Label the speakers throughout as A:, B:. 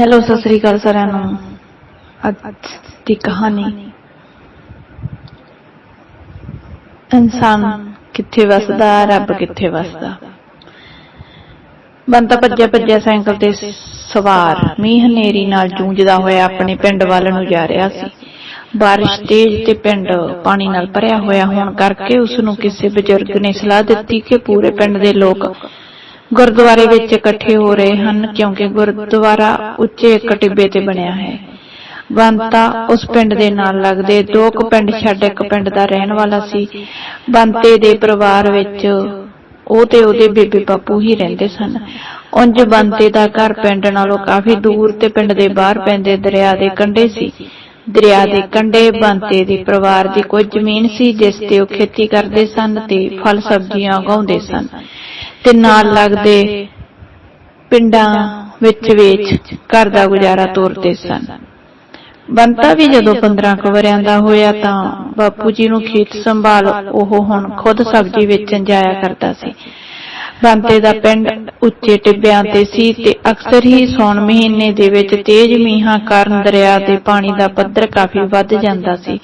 A: Hello Sat Sri ਅਕਾਲ ਸਾਰਿਆਂ ਨੂੰ। ਅੱਜ ਦੀ ਕਹਾਣੀ। ਇਨਸਾਨ ਕਿੱਥੇ ਵਸਦਾ, ਰੱਬ ਕਿੱਥੇ ਵਸਦਾ। ਬੰਦਾ ਭੱਜਿਆ ਭੱਜਿਆ ਸਾਈਕਲ ਤੇ ਸਵਾਰ, ਮੀਂਹ ਹਨੇਰੀ ਨਾਲ ਜੂਝਦਾ ਹੋਇਆ ਆਪਣੇ ਪਿੰਡ ਵੱਲ ਨੂੰ ਜਾ ਰਿਹਾ ਸੀ। ਬਾਰਿਸ਼ ਤੇਜ਼ ਤੇ ਪਿੰਡ ਪਾਣੀ ਨਾਲ ਭਰਿਆ ਹੋਇਆ ਹੋਣ ਕਰਕੇ ਉਸ ਨੂੰ ਕਿਸੇ ਬਜ਼ੁਰਗ ਨੇ ਸਲਾਹ ਦਿੱਤੀ ਕਿ ਪੂਰੇ ਪਿੰਡ ਦੇ ਲੋਕ ਗੁਰਦੁਆਰੇ ਵਿੱਚ ਇਕੱਠੇ ਹੋ ਰਹੇ ਹਨ, ਕਿਉਂਕਿ ਗੁਰਦੁਆਰਾ ਉੱਚੇ ਇੱਕ ਟਿੱਬੇ ਤੇ ਬਣਿਆ ਹੈ। ਬੰਤਾ ਉਸ ਪਿੰਡ ਦੇ ਨਾਲ ਲੱਗਦੇ, ਦੋ ਕੁ ਪਿੰਡ ਛੱਡ ਇੱਕ ਪਿੰਡ ਦਾ ਰਹਿਣ ਵਾਲਾ ਸੀ। ਬੰਤੇ ਦੇ ਪਰਿਵਾਰ ਵਿੱਚ ਉਹ ਤੇ ਉਹਦੇ ਬੇਬੇ ਬਾਪੂ ਹੀ ਰਹਿੰਦੇ ਸਨ। ਉਂਝ ਬੰਤੇ ਦਾ ਘਰ ਪਿੰਡ ਨਾਲੋਂ ਕਾਫੀ ਦੂਰ ਤੇ ਪਿੰਡ ਦੇ ਬਾਹਰ ਪੈਂਦੇ ਦਰਿਆ ਦੇ ਕੰਢੇ ਸੀ। ਦਰਿਆ ਦੇ ਕੰਢੇ ਬੰਤੇ ਦੇ ਪਰਿਵਾਰ ਦੀ ਕੁਝ ਜ਼ਮੀਨ ਸੀ, ਜਿਸ ਤੇ ਉਹ ਖੇਤੀ ਕਰਦੇ ਸਨ ਤੇ ਫਲ ਸਬਜ਼ੀਆਂ ਉਗਾਉਂਦੇ ਸਨ। ਤੇ ਨਾਲ ਲੱਗਦੇ ਪਿੰਡਾਂ ਵਿੱਚ ਵੇਚ ਘਰ ਦਾ ਗੁਜ਼ਾਰਾ ਤੋਰਦੇ ਸਨ। ਬੰਤਾ ਵੀ ਜਦੋਂ 15 ਕੁ ਵਰਿਆਂ ਦਾ ਹੋਇਆ ਤਾਂ ਬਾਪੂ ਜੀ ਨੂੰ ਖੇਤ ਸੰਭਾਲ ਉਹ ਹੁਣ ਖੁਦ ਸਬਜ਼ੀ ਵੇਚਣ ਜਾਇਆ ਕਰਦਾ ਸੀ। ਬੰਤੇ ਦਾ ਪਿੰਡ ਉੱਚੇ ਟਿੱਬਿਆਂ ਤੇ ਸੀ ਤੇ ਅਕਸਰ ਹੀ ਸੌਣ ਮਹੀਨੇ ਦੇ ਵਿੱਚ ਤੇਜ਼ ਮੀਂਹਾਂ ਕਾਰਨ ਦਰਿਆ ਦੇ ਪਾਣੀ ਦਾ ਪੱਧਰ ਕਾਫੀ ਵੱਧ ਜਾਂਦਾ ਸੀ।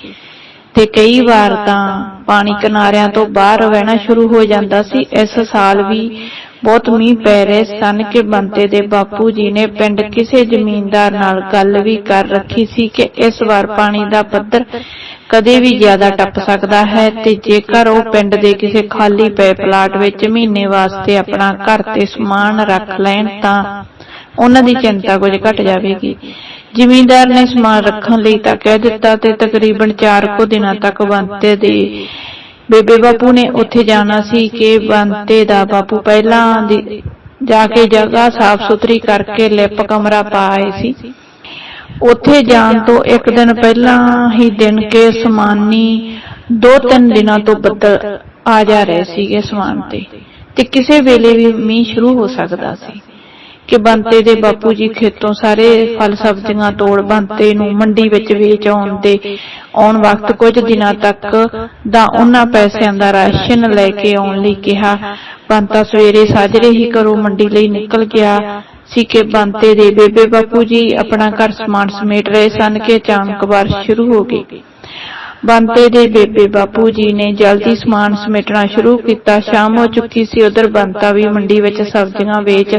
A: ਤੇ ਕਈ ਵਾਰ ਤਾਂ ਪਾਣੀ ਕਿਨਾਰਿਆਂ ਤੋਂ ਬਾਹਰ ਵਹਿਣਾ ਸ਼ੁਰੂ ਹੋ ਜਾਂਦਾ ਸੀ। ਇਸ ਸਾਲ ਵੀ ਬਹੁਤ ਮੀਂਹ ਪੈ ਰਹੇ ਸਨ ਕਿ ਬੰਤੇ ਦੇ ਬਾਪੂ ਜੀ ਨੇ ਪਿੰਡ ਕਿਸੇ ਜ਼ਮੀਨਦਾਰ ਨਾਲ ਗੱਲ ਵੀ ਕਰ ਰੱਖੀ ਸੀ ਕਿ ਇਸ ਵਾਰ ਪਾਣੀ ਦਾ ਪੱਧਰ ਕਦੇ ਵੀ ਜ਼ਿਆਦਾ ਟੱਪ ਸਕਦਾ ਹੈ ਤੇ ਜੇਕਰ ਉਹ ਪਿੰਡ ਦੇ ਕਿਸੇ ਖਾਲੀ ਪਏ ਪਲਾਟ ਵਿੱਚ ਮਹੀਨੇ ਵਾਸਤੇ ਆਪਣਾ ਘਰ ਤੇ ਸਮਾਨ ਰੱਖ ਲੈਣ ਤਾਂ ਉਹਨਾਂ ਦੀ ਚਿੰਤਾ ਕੁਝ ਘਟ ਜਾਵੇਗੀ। ਜ਼ਿਮੀਂਦਾਰ ਨੇ ਸਮਾਨ ਰੱਖਣ ਲਈ ਤਾਂ ਕਹਿ ਦਿੱਤਾ ਤੇ ਤਕਰੀਬਨ 4 ਕੁ ਦਿਨਾਂ ਤੱਕ ਬੰਤੇ ਦੇ ਬੇਬੇ ਬਾਪੂ ਨੇ ਉੱਥੇ ਜਾਣਾ ਸੀ ਕਿ ਬੰਤੇ ਦਾ ਬਾਪੂ ਪਹਿਲਾਂ ਜਾ ਕੇ ਜਗ੍ਹਾ ਸਾਫ਼ ਸੁਥਰੀ ਕਰਕੇ ਲਿਪ ਕਮਰਾ ਪਾਏ ਸੀ। ਉੱਥੇ ਜਾਣ ਤੋਂ ਇੱਕ ਦਿਨ ਪਹਿਲਾਂ ਹੀ ਦਿਨ ਕੇ ਸਮਾਨੀ ਦੋ ਤਿੰਨ ਦਿਨਾਂ ਤੋਂ ਬੱਦਲ ਆ ਜਾ ਰਹੇ ਸੀਗੇ ਸਮਾਨ ਤੇ ਤੇ ਕਿਸੇ ਵੇਲੇ ਵੀ ਮੀਂਹ ਸ਼ੁਰੂ ਹੋ ਸਕਦਾ ਸੀ। ਕਿ ਬੰਤੇ ਦੇ ਬਾਪੂ ਜੀ ਖੇਤੋਂ ਸਾਰੇ ਫਲ ਸਬਜ਼ੀਆਂ ਤੋੜ ਬੰਤੇ ਨੂੰ ਮੰਡੀ ਵਿੱਚ ਵੇਚ ਆਉਣ ਦੇ ਆਉਣ ਵਕਤ ਕੁਝ ਦਿਨਾਂ ਤੱਕ ਦਾ ਉਹਨਾਂ ਪੈਸਿਆਂ ਦਾ ਰਾਸ਼ਨ ਲੈ ਕੇ ਆਉਣ ਲਈ ਕਿਹਾ। ਬੰਤਾ ਸਵੇਰੇ ਸਾਜਰੇ ਹੀ ਘਰੋਂ ਮੰਡੀ ਲਈ ਨਿਕਲ ਗਿਆ। ਸੀ ਕਿ ਬੰਤੇ ਦੇ ਬੇਬੇ ਬਾਪੂ ਜੀ ਆਪਣਾ ਘਰ ਸਮਾਨ ਸਮੇਟ ਰਹੇ ਸਨ ਕਿ ਅਚਾਨਕ ਬਾਰਿਸ਼ ਸ਼ੁਰੂ ਹੋ ਗਈ। ਬੰਤੇ ਦੇ ਬੇਬੇ ਬਾਪੂ ਜੀ ਨੇ ਜਲਦੀ ਸਮਾਨ ਸਮੇਟਣਾ ਸ਼ੁਰੂ ਕੀਤਾ। ਸ਼ਾਮ ਹੋ ਚੁੱਕੀ ਸੀ, ਉਧਰ ਬੰਤਾ ਵੀ ਮੰਡੀ ਵਿੱਚ ਸਬਜ਼ੀਆਂ ਵੇਚ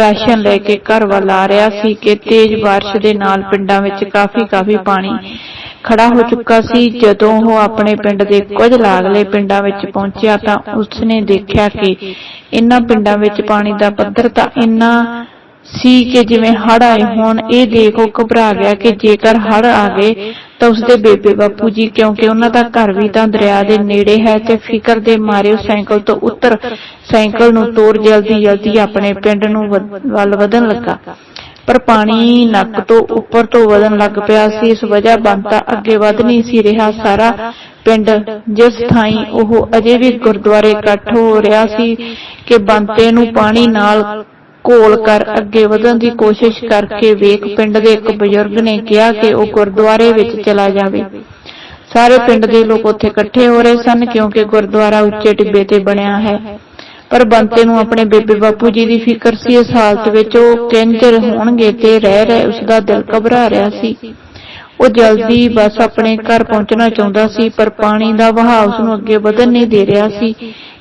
A: ਰਾਸ਼ਨ ਲੈ ਕੇ ਘਰ ਵੱਲ ਆ ਰਿਹਾ ਸੀ ਕਿ ਤੇਜ਼ ਬਾਰਿਸ਼ ਦੇ ਨਾਲ ਪਿੰਡਾਂ ਵਿੱਚ ਕਾਫੀ ਕਾਫੀ ਪਾਣੀ ਖੜਾ ਹੋ ਚੁੱਕਾ ਸੀ। ਜਦੋਂ ਉਹ ਆਪਣੇ ਪਿੰਡ ਦੇ ਕੁਝ ਲਾਗਲੇ ਪਿੰਡਾਂ ਵਿੱਚ ਪਹੁੰਚਿਆ ਤਾਂ ਉਸਨੇ ਦੇਖਿਆ ਕਿ ਇਨ੍ਹਾਂ ਪਿੰਡਾਂ ਵਿੱਚ ਪਾਣੀ ਦਾ ਪੱਧਰ ਤਾਂ ਇੰਨਾ ਸੀ ਕਿ ਜਿਵੇਂ ਹੜ ਆਏ ਹੋਣ, ਇਹ ਦੇਖੋ ਘਬਰਾ ਗਿਆ ਕਿ ਜੇਕਰ ਹੜ ਆ ਗਏ ਤਾਂ ਉਸਦੇ ਬੇਬੇ ਬਾਪੂ ਜੀ, ਕਿਉਂਕਿ ਉਹਨਾਂ ਦਾ ਘਰ ਵੀ ਤਾਂ ਦਰਿਆ ਦੇ ਨੇੜੇ ਹੈ ਤੇ ਫਿਕਰ ਦੇ ਮਾਰੇ ਉਹ ਸਾਈਕਲ ਤੋਂ ਉੱਤਰ ਸਾਈਕਲ ਨੂੰ ਤੋੜ ਜਲਦੀ ਜਲਦੀ ਆਪਣੇ ਪਿੰਡ ਨੂੰ ਵਧ- ਵੱਲ ਵਧਣ ਲੱਗਾ। ਪਰ ਪਾਣੀ ਨੱਕ ਤੋਂ ਉੱਪਰ ਤੋਂ ਵਧਣ ਲੱਗ ਪਿਆ ਸੀ, ਇਸ ਵਜ੍ਹਾ ਬੰਤਾ ਅੱਗੇ ਵਧ ਨਹੀਂ ਸੀ ਰਿਹਾ, ਸਾਰਾ ਪਿੰਡ ਜਿਸ ਥਾਈ ਉਹ ਅਜੇ ਵੀ ਗੁਰਦੁਆਰੇ ਇਕੱਠ ਹੋ ਰਿਹਾ ਸੀ ਕਿ ਬੰਤੇ ਨੂੰ ਪਾਣੀ ਨਾਲ ਘੋਲ ਕਰ ਅੱਗੇ ਵਧਣ ਦੀ ਕੋਸ਼ਿਸ਼ ਕਰਕੇ ਵੇਖ ਪਿੰਡ ਦੇ ਇੱਕ ਬਜ਼ੁਰਗ ਨੇ ਕਿਹਾ ਕਿ ਉਹ ਗੁਰਦੁਆਰੇ ਵਿੱਚ ਚਲਾ ਜਾਵੇ। ਸਾਰੇ ਪਿੰਡ ਦੇ ਲੋਕ ਉੱਥੇ ਇਕੱਠੇ ਹੋ ਰਹੇ ਸਨ ਕਿਉਂਕਿ ਗੁਰਦੁਆਰਾ ਉੱਚੇ ਟਿੱਬੇ ਤੇ ਬਣਿਆ ਹੈ। ਪਰ ਬੰਤੇ ਨੂੰ ਆਪਣੇ ਬੇਬੇ ਬਾਪੂ ਜੀ ਦੀ ਫਿਕਰ ਸੀ। ਇਸ ਹਾਲਤ ਵਿੱਚ ਉਹ ਕਿੰਜਰ ਹੋਣਗੇ ਤੇ ਰਹਿ ਰਹਿ ਉਸ ਦਾ ਦਿਲ ਘਬਰਾ ਰਿਹਾ ਸੀ। ਉਹ ਜਲਦੀ ਬਸ ਆਪਣੇ ਘਰ ਪਹੁੰਚਣਾ ਚਾਹੁੰਦਾ ਸੀ, ਪਰ ਪਾਣੀ ਦਾ ਵਹਾਅ ਉਸ ਨੂੰ ਅੱਗੇ ਵਧਣ ਨਹੀਂ ਦੇ ਰਿਹਾ ਸੀ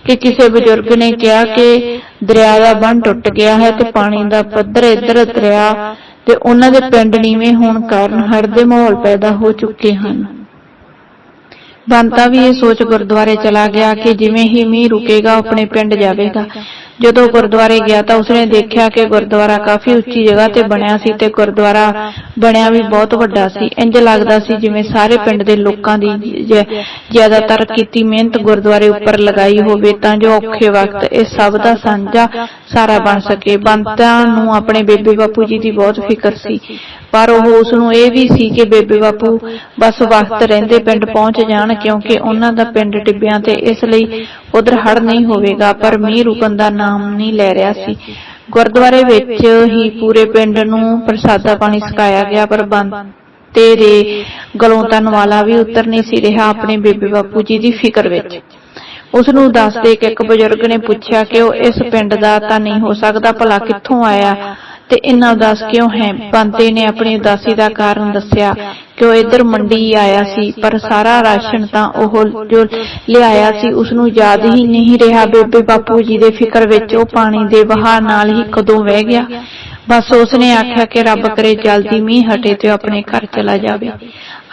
A: ਕਿ ਕਿਸੇ ਬਜ਼ੁਰਗ ਨੇ ਕਿਹਾ ਕਿ ਦਰਿਆ ਦਾ ਬੰਨ ਟੁੱਟ ਗਿਆ ਹੈ ਤੇ ਪਾਣੀ ਦਾ ਪੱਧਰ ਇੱਧਰ ਦਰਿਆ ਤੇ ਉਹਨਾਂ ਦੇ ਪਿੰਡ ਨੀਵੇਂ ਹੋਣ ਕਾਰਨ ਹੜ ਦੇ ਮਾਹੌਲ ਪੈਦਾ ਹੋ ਚੁੱਕੇ ਹਨ। ਬੰਤਾ ਵੀ ਇਹ ਸੋਚ ਗੁਰਦੁਆਰੇ ਚਲਾ ਗਿਆ ਕਿ ਜਿਵੇਂ ਹੀ ਮੀਂਹ ਰੁਕੇਗਾ ਆਪਣੇ ਪਿੰਡ ਜਾਵੇਗਾ। ਜਦੋਂ ਗੁਰਦੁਆਰੇ ਗਿਆ ਤਾਂ ਉਸਨੇ ਦੇਖਿਆ ਕਿ ਗੁਰਦੁਆਰਾ ਕਾਫੀ ਉੱਚੀ ਜਗ੍ਹਾ ਤੇ ਬਣਿਆ ਸੀ ਤੇ ਗੁਰਦੁਆਰਾ ਬਣਿਆ ਵੀ ਬਹੁਤ ਵੱਡਾ ਸੀ। ਇੰਜ ਲੱਗਦਾ ਸੀ ਜਿਵੇਂ ਸਾਰੇ ਪਿੰਡ ਦੇ ਲੋਕਾਂ ਦੀ ਜ਼ਿਆਦਾਤਰ ਕੀਤੀ ਮਿਹਨਤ ਗੁਰਦੁਆਰੇ ਉੱਪਰ ਲਗਾਈ ਹੋਵੇ ਤਾਂ ਜੋ ਔਖੇ ਵਕਤ ਇਹ ਸਭ ਦਾ ਸਾਂਝਾ ਸਾਰਾ ਬਣ ਸਕੇ। ਬੰਤਾ ਨੂੰ ਆਪਣੇ ਬੇਬੇ ਬਾਪੂ ਜੀ ਦੀ ਬਹੁਤ ਫਿਕਰ ਸੀ। ਪਰ ਉਹ ਉਸ ਨੂੰ ਇਹ ਵੀ ਸੀ ਕਿ ਬੇਬੇ ਬਾਪੂ ਬਸ ਵਕਤ ਰਹਿੰਦੇ ਪਿੰਡ ਪਹੁੰਚ ਜਾਣ ਕਿਉਂਕਿ ਉਹਨਾਂ ਦਾ ਪਿੰਡ ਟਿੱਬਿਆਂ ਤੇ ਇਸ ਲਈ ਉਧਰ ਹੜ ਨਹੀਂ ਹੋਵੇਗਾ, ਪਰ ਮੀਂਹ ਰੁਕਣ ਦਾ ਨਾਮ ਨਹੀਂ ਲੈ ਰਿਹਾ ਸੀ। ਗੁਰਦੁਆਰੇ ਵਿੱਚ ਹੀ ਪੂਰੇ ਪਿੰਡ ਨੂੰ ਪ੍ਰਸਾਦਾ ਪਾਣੀ ਸਕਾਇਆ ਗਿਆ, ਪਰ ਬੰਤੇ ਦੇ ਗਲੋਂ ਤਨ ਵਾਲਾ ਵੀ ਉਤਰ ਨਹੀਂ ਸੀ ਰਿਹਾ ਆਪਣੇ ਬੇਬੇ ਬਾਪੂ ਜੀ ਦੀ ਫਿਕਰ ਵਿੱਚ। ਉਸ ਨੂੰ ਦੱਸਦੇ ਕਿ ਇੱਕ ਬਜ਼ੁਰਗ ਨੇ ਪੁੱਛਿਆ ਕਿ ਉਹ ਇਸ ਪਿੰਡ ਦਾ ਤਾਂ ਨਹੀਂ ਹੋ ਸਕਦਾ, ਭਲਾ ਕਿੱਥੋਂ ਆਇਆ? ਤੇ ਇੰਨਾ ਉਦਾਸ ਕਿਉਂ ਹੈ? ਬੰਤੇ ਨੇ ਆਪਣੀ ਉਦਾਸੀ ਦਾ ਕਾਰਨ ਦੱਸਿਆ ਕਿ ਉਹ ਇੱਧਰ ਮੰਡੀ ਆਇਆ ਸੀ, ਪਰ ਸਾਰਾ ਰਾਸ਼ਨ ਤਾਂ ਉਹ ਜੋ ਲਿਆਇਆ ਸੀ ਉਸ ਨੂੰ ਯਾਦ ਹੀ ਨਹੀਂ ਰਿਹਾ। ਬੇਬੇ ਬਾਪੂ ਜੀ ਦੇ ਫਿਕਰ ਵਿੱਚ ਉਹ ਪਾਣੀ ਦੇ ਵਹਾਅ ਨਾਲ ਹੀ ਕਦੋਂ ਵਹਿ ਗਿਆ? ਬਸ ਉਸਨੇ ਆਖਿਆ ਕਿ ਰੱਬ ਕਰੇ ਜਲਦੀ ਮੀਂਹ ਹਟੇ ਤੇ ਆਪਣੇ ਘਰ ਚਲਾ ਜਾਵੇ।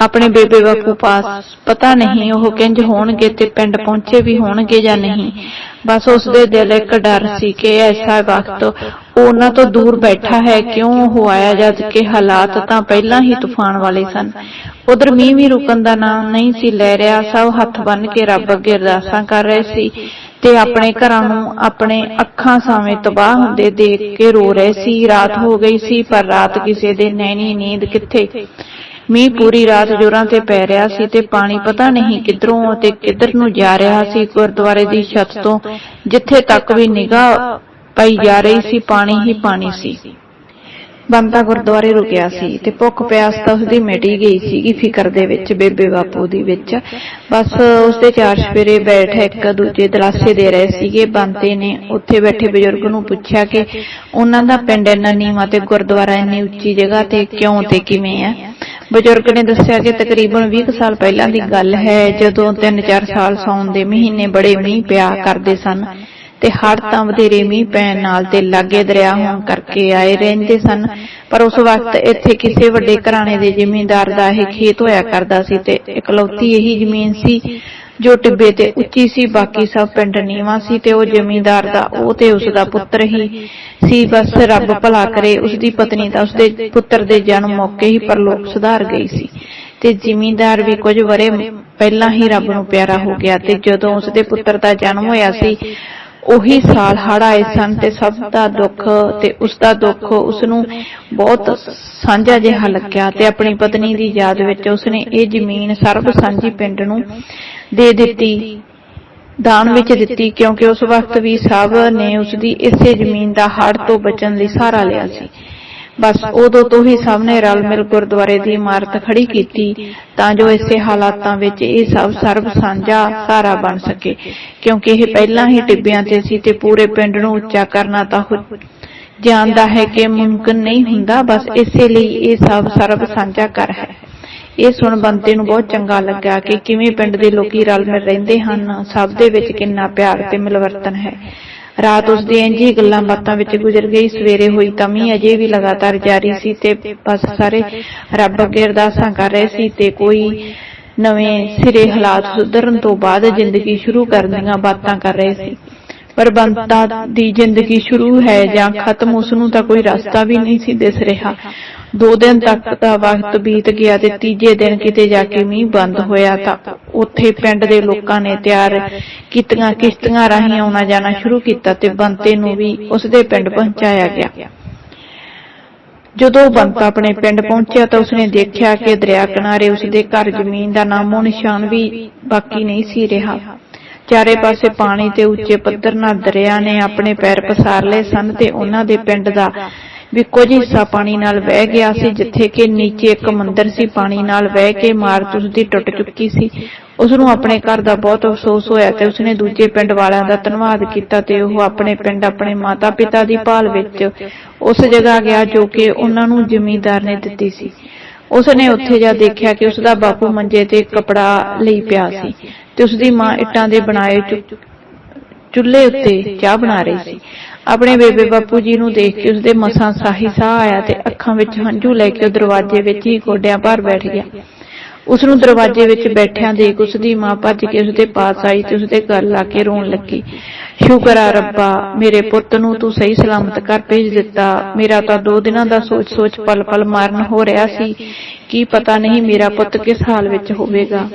A: ਆਪਣੇ ਬੇਬੇ ਬਾਪੂ ਪਾਸ ਪਤਾ ਨਹੀਂ ਉਹ ਕਿੰਜ ਹੋਣਗੇ ਤੇ ਪਿੰਡ ਪਹੁੰਚੇ ਵੀ ਹੋਣਗੇ ਜਾਂ ਨਹੀਂ। ਬਸ ਉਸਦੇ ਦਿਲ ਇੱਕ ਡਰ ਸੀ ਕਿ ਐਸਾ ਵਕਤ ਉਹਨਾਂ ਤੋਂ ਦੂਰ ਬੈਠਾ ਹੈ, ਕਿਉਂ ਉਹ ਆਇਆ, ਜਦ ਕਿ ਹਾਲਾਤ ਤਾਂ ਪਹਿਲਾਂ ਹੀ ਤੂਫਾਨ ਵਾਲੇ ਸਨ। ਉਧਰ ਮੀਂਹ ਵੀ ਰੁਕਣ ਦਾ ਨਾਂ ਨਹੀਂ ਸੀ ਲੈ ਰਿਹਾ, ਸਭ ਹੱਥ ਬੰਨ ਕੇ ਰੱਬ ਅੱਗੇ ਅਰਦਾਸਾਂ ਕਰ ਰਹੇ ਸੀ। ਤੇ ਆਪਣੇ ਘਰਾਂ ਨੂੰ ਆਪਣੇ ਅੱਖਾਂ ਸਾਹਮਣੇ ਤਬਾਹ ਹੁੰਦੇ ਦੇਖ ਕੇ ਰੋ ਰਹੇ ਸੀ। ਰਾਤ ਹੋ ਗਈ ਸੀ, ਪਰ ਰਾਤ ਕਿਸੇ ਦੇ ਨੈਣੀ ਨੀਂਦ ਕਿੱਥੇ? ਮੀਂਹ ਪੂਰੀ ਰਾਤ ਜੋਰਾਂ ਤੇ ਪੈ ਰਿਹਾ ਸੀ ਤੇ ਪਾਣੀ ਪਤਾ ਨਹੀਂ ਕਿੱਧਰੋਂ ਤੇ ਕਿੱਧਰ ਨੂੰ ਜਾ ਰਿਹਾ ਸੀ। ਗੁਰਦੁਆਰੇ ਦੀ ਛੱਤ ਤੋਂ ਜਿੱਥੇ ਤੱਕ ਵੀ ਨਿਗਾਹ ਪਈ ਜਾ ਰਹੀ ਸੀ, ਪਾਣੀ ਹੀ ਪਾਣੀ ਸੀ। ਬੰਦਾ ਗੁਰਦੁਆਰੇ ਰੁਕਿਆ ਸੀ ਤੇ ਭੁੱਖ ਪਿਆਸ ਤਾਂ ਉਸਦੀ ਮਿਟੀ ਗਈ ਸੀਗੀ ਫਿਕਰ ਦੇ ਵਿੱਚ, ਬੇਬੇ ਬਾਪੂ ਦੀ ਵਿੱਚ। ਬਸ ਉਸਦੇ ਚਾਰ ਸਵੇਰੇ ਬੈਠ ਇੱਕ ਦੂਜੇ ਦਲਾਸੇ ਦੇ ਰਹੇ ਸੀਗੇ। ਬੰਤੇ ਨੇ ਉੱਥੇ ਬੈਠੇ ਬਜ਼ੁਰਗ ਨੂੰ ਪੁੱਛਿਆ ਕਿ ਉਹਨਾਂ ਦਾ ਪਿੰਡ ਇੰਨਾ ਨੀਵਾਂ ਤੇ ਗੁਰਦੁਆਰਾ ਇੰਨੀ ਉੱਚੀ ਜਗ੍ਹਾ ਤੇ ਕਿਉਂ ਤੇ ਕਿਵੇਂ ਹੈ ਬਜ਼ੁਰਗ ਨੇ ਦੱਸਿਆ ਕਿ ਤਕਰੀਬਨ 20 ਕੁ ਸਾਲ ਪਹਿਲਾਂ ਦੀ ਗੱਲ ਹੈ, ਜਦੋਂ 3-4 ਸਾਲ ਸੌਣ ਦੇ ਮਹੀਨੇ ਬੜੇ ਮੀਂਹ ਪਿਆ ਕਰਦੇ ਸਨ। ਤੇ ਹੜ੍ਹ ਤਾਂ ਵਧੇਰੇ ਮੀਂਹ ਪੈਣ ਨਾਲ ਤੇ ਲਾਗੇ ਦਰਿਆ ਹੋਣ ਕਰਕੇ ਆਏ ਰਹਿੰਦੇ ਸਨ। ਪਰ ਉਸ ਵਕਤ ਇੱਥੇ ਕਿਸੇ ਵੱਡੇ ਘਰਾਣੇ ਦੇ ਜ਼ਿਮੀਂਦਾਰ ਦਾ ਇਹ ਖੇਤ ਹੋਇਆ ਕਰਦਾ ਸੀ ਤੇ ਇਕਲੌਤੀ ਇਹੀ ਜ਼ਮੀਨ ਸੀ ਜੋ ਟਿੱਬੇ ਤੇ ਉੱਚੀ ਸੀ, ਬਾਕੀ ਸਭ ਪਿੰਡ ਨੀਵਾਂ ਸੀ ਤੇ ਉਹ ਜ਼ਮੀਂਦਾਰ ਦਾ ਉਹ ਤੇ ਉਸ ਦਾ ਪੁੱਤਰ ਹੀ ਸੀ। ਬਸ ਰੱਬ ਭਲਾ ਕਰੇ, ਉਸ ਦੀ ਪਤਨੀ ਤਾਂ ਉਸਦੇ ਪੁੱਤਰ ਦੇ ਜਨਮ ਮੌਕੇ ਹੀ ਪਰਲੋਕ ਸੁਧਾਰ ਗਈ ਸੀ। ਤੇ ਜ਼ਿਮੀਂਦਾਰ ਵੀ ਕੁਝ ਵਰੇ ਪਹਿਲਾਂ ਹੀ ਰੱਬ ਨੂੰ ਪਿਆਰਾ ਹੋ ਗਿਆ ਤੇ ਜਦੋਂ ਉਸਦੇ ਪੁੱਤਰ ਦਾ ਜਨਮ ਹੋਇਆ ਸੀ ਉਹੀ ਸਾਲ ਹੜ੍ਹ ਆਏ ਸਨ ਤੇ ਸਭ ਦਾ ਦੁੱਖ ਤੇ ਉਸ ਦਾ ਦੁੱਖ ਉਸ ਨੂੰ ਬਹੁਤ ਸਾਂਝਾ ਜਿਹਾ ਲੱਗਿਆ ਤੇ ਆਪਣੀ ਪਤਨੀ ਦੀ ਯਾਦ ਵਿੱਚ ਉਸਨੇ ਇਹ ਜ਼ਮੀਨ ਸਰਬ ਸਾਂਝੀ ਪਿੰਡ ਨੂੰ ਦੇ ਦਿੱਤੀ, ਦਾਨ ਵਿੱਚ ਦਿੱਤੀ ਕਿਉਂਕਿ ਉਸ ਵਕਤ ਵੀ ਸਭ ਨੇ ਉਸ ਦੀ ਇਸੇ ਜ਼ਮੀਨ ਦਾ ਹੜ ਤੋਂ ਬਚਣ ਲਈ ਸਹਾਰਾ ਲਿਆ ਸੀ। ਬਸ ਉਦੋਂ ਤੋਂ ਹੀ ਸਭ ਨੇ ਰਲ ਮਿਲ ਗੁਰਦੁਆਰੇ ਦੀ ਇਮਾਰਤ ਖੜੀ ਕੀਤੀ ਤਾਂ ਜੋ ਇਸੇ ਹਾਲਾਤਾਂ ਵਿੱਚ ਇਹ ਸਭ ਸਰਬ ਸਾਂਝਾ ਸਹਾਰਾ ਬਣ ਸਕੇ। ਕਿਉਂਕਿ ਇਹ ਪਹਿਲਾਂ ਹੀ ਟਿੱਬਿਆਂ ਤੇ ਸੀ ਤੇ ਪੂਰੇ ਪਿੰਡ ਨੂੰ ਉੱਚਾ ਕਰਨਾ ਤਾਂ ਹੁ- ਜਾਣਦਾ ਹੈ ਕਿ ਮੁਮਕਿਨ ਨਹੀਂ ਹੁੰਦਾ, ਬਸ ਇਸੇ ਲਈ ਇਹ ਸਭ ਸਰਬ ਸਾਂਝਾ ਕਰ ਹੈ। ਇਹ ਸੁਣ ਬੰਤੇ ਨੂੰ ਬਹੁਤ ਚੰਗਾ ਲੱਗਾ ਕਿ ਕਿਵੇਂ ਪਿੰਡ ਦੇ ਲੋਕੀ ਰਲ ਮਿਲ ਰਹਿੰਦੇ ਹਨ। ਸਭ ਦੇ ਵਿੱਚ ਕਿੰਨਾ ਪਿਆਰ ਤੇ ਮਿਲਵਰਤਨ ਹੈ। ਰਾਤ ਉਸ ਦੀ ਇੰਝ ਗੱਲਾਂ ਬਾਤਾਂ ਵਿੱਚ ਗੁਜ਼ਰ ਗਈ। ਸਵੇਰੇ ਹੋਈ ਤਾਂ ਅਜੇ ਵੀ ਲਗਾਤਾਰ ਜਾਰੀ ਸੀ ਤੇ ਬਸ ਸਾਰੇ ਰੱਬ ਅੱਗੇ ਅਰਦਾਸਾਂ ਕਰ ਰਹੇ ਸੀ ਤੇ ਕੋਈ ਨਵੇਂ ਸਿਰੇ ਹਾਲਾਤ ਸੁਧਰਨ ਤੋਂ ਬਾਅਦ ਜ਼ਿੰਦਗੀ ਸ਼ੁਰੂ ਕਰਨ ਦੀਆਂ ਬਾਤਾਂ ਕਰ ਰਹੇ ਸੀ। ਪਰ ਬੰਤਾ ਦੀ ਜ਼ਿੰਦਗੀ ਸ਼ੁਰੂ ਹੈ ਜਾਂ ਖਤਮ, ਉਸ ਨੂੰ ਤਾਂ ਕੋਈ ਰਸਤਾ ਵੀ ਨਹੀਂ ਸੀ ਦਿਸ ਰਿਹਾ। ਦੋ ਦਿਨ ਤੱਕ ਦਾ ਵਕਤ ਬੀਤ ਗਿਆ ਤੇ ਤੀਜੇ ਦਿਨ ਕਿਤੇ ਜਾ ਕੇ ਮੀਂਹ ਬੰਦ ਹੋਇਆ ਤਾਂ ਉੱਥੇ ਪਿੰਡ ਦੇ ਲੋਕਾਂ ਨੇ ਤਿਆਰ ਕੀਤੀਆਂ ਕਿਸ਼ਤੀਆਂ ਰਾਹੀਂ ਆਉਣਾ ਜਾਣਾ ਸ਼ੁਰੂ ਕੀਤਾ ਤੇ ਬੰਤੇ ਨੂੰ ਵੀ ਉਸਦੇ ਪਿੰਡ ਪਹੁੰਚਾਇਆ ਗਿਆ। ਜਦੋਂ ਬੰਤਾ ਆਪਣੇ ਪਿੰਡ ਪਹੁੰਚਿਆ ਤਾਂ ਉਸਨੇ ਦੇਖਿਆ ਕਿ ਦਰਿਆ ਕਿਨਾਰੇ ਉਸਦੇ ਘਰ ਜ਼ਮੀਨ ਦਾ ਨਾਮੋ ਨਿਸ਼ਾਨ ਵੀ ਬਾਕੀ ਨਹੀਂ ਸੀ ਰਿਹਾ। ਚਾਰੇ ਪਾਸੇ ਪਾਣੀ ਤੇ ਉੱਚੇ ਪੱਧਰ ਨਾਲ ਦਰਿਆ ਨੇ ਆਪਣੇ ਪੈਰ ਪਸਾਰ ਲਏ ਸਨ ਤੇ ਉਹਨਾਂ ਦੇ ਪਿੰਡ ਦਾ ਵੀ ਕੁਝ ਹਿੱਸਾ ਪਾਣੀ ਨਾਲ ਵਹਿ ਗਿਆ ਸੀ, ਜਿੱਥੇ ਕਿ ਨੀਚੇ ਇੱਕ ਮੰਦਿਰ ਸੀ, ਪਾਣੀ ਨਾਲ ਵਹਿ ਕੇ ਇਮਾਰਤ ਉਸਦੀ ਟੁੱਟ ਚੁੱਕੀ ਸੀ। ਉਸ ਨੂੰ ਆਪਣੇ ਘਰ ਦਾ ਬਹੁਤ ਅਫਸੋਸ ਹੋਇਆ ਤੇ ਉਸਨੇ ਦੂਜੇ ਪਿੰਡ ਵਾਲਿਆਂ ਦਾ ਧੰਨਵਾਦ ਕੀਤਾ ਤੇ ਉਹ ਆਪਣੇ ਪਿੰਡ ਆਪਣੇ ਮਾਤਾ-ਪਿਤਾ ਦੀ ਭਾਲ ਵਿੱਚ ਉਸ ਜਗ੍ਹਾ ਗਿਆ ਜੋ ਕਿ ਉਹਨਾਂ ਨੂੰ ਜ਼ਮੀਂਦਾਰ ਨੇ ਦਿੱਤੀ ਸੀ। ਉਸਨੇ ਉੱਥੇ ਜਾ ਦੇਖਿਆ ਕਿ ਉਸ ਦਾ ਬਾਪੂ ਮੰਜੇ ਤੇ ਕਪੜਾ ਲਈ ਪਿਆ ਸੀ ਤੇ ਉਸ ਦੀ ਮਾਂ ਇੱਟਾਂ ਦੇ ਬਣਾਏ ਚੁ- ਚੁੱਲ੍ਹੇ ਉੱਤੇ ਚਾਹ ਬਣਾ ਰਹੀ ਸੀ। ਆਪਣੇ ਬੇਬੇ ਬਾਪੂ ਜੀ ਨੂੰ ਦੇਖ ਕੇ ਉਸਦੇ ਮਸਾਂ ਸਾਹੀ ਸਾਹ ਆਇਆ ਤੇ ਅੱਖਾਂ ਵਿੱਚ ਹੰਝੂ ਲੈ ਕੇ ਉਹ ਦਰਵਾਜ਼ੇ ਵਿੱਚ ਹੀ ਗੋਡਿਆਂ ਭਾਰ ਬੈਠ ਗਿਆ। ਉਸ ਨੂੰ ਦਰਵਾਜ਼ੇ ਵਿੱਚ ਬੈਠਿਆਂ ਦੇਖ ਉਸ ਦੀ ਮਾਂ ਭੱਜ ਕੇ ਉਸਦੇ ਪਾਸ ਆਈ ਤੇ ਉਸਦੇ ਗਲ ਲਾ ਕੇ ਰੋਣ ਲੱਗੀ। ਸ਼ੁਕਰ ਆ ਰੱਬਾ, ਮੇਰੇ ਪੁੱਤ ਨੂੰ ਤੂੰ ਸਹੀ ਸਲਾਮਤ ਕਰ ਭੇਜ ਦਿੱਤਾ। ਮੇਰਾ ਤਾਂ ਦੋ ਦਿਨਾਂ ਦਾ ਸੋਚ-ਸੋਚ ਪਲ-ਪਲ ਮਾਰਨ ਹੋ ਰਿਹਾ ਸੀ। ਕੀ ਪਤਾ ਨਹੀਂ ਮੇਰਾ ਪੁੱਤ ਕਿਸ ਹਾਲ ਵਿੱਚ ਹੋਵੇਗਾ?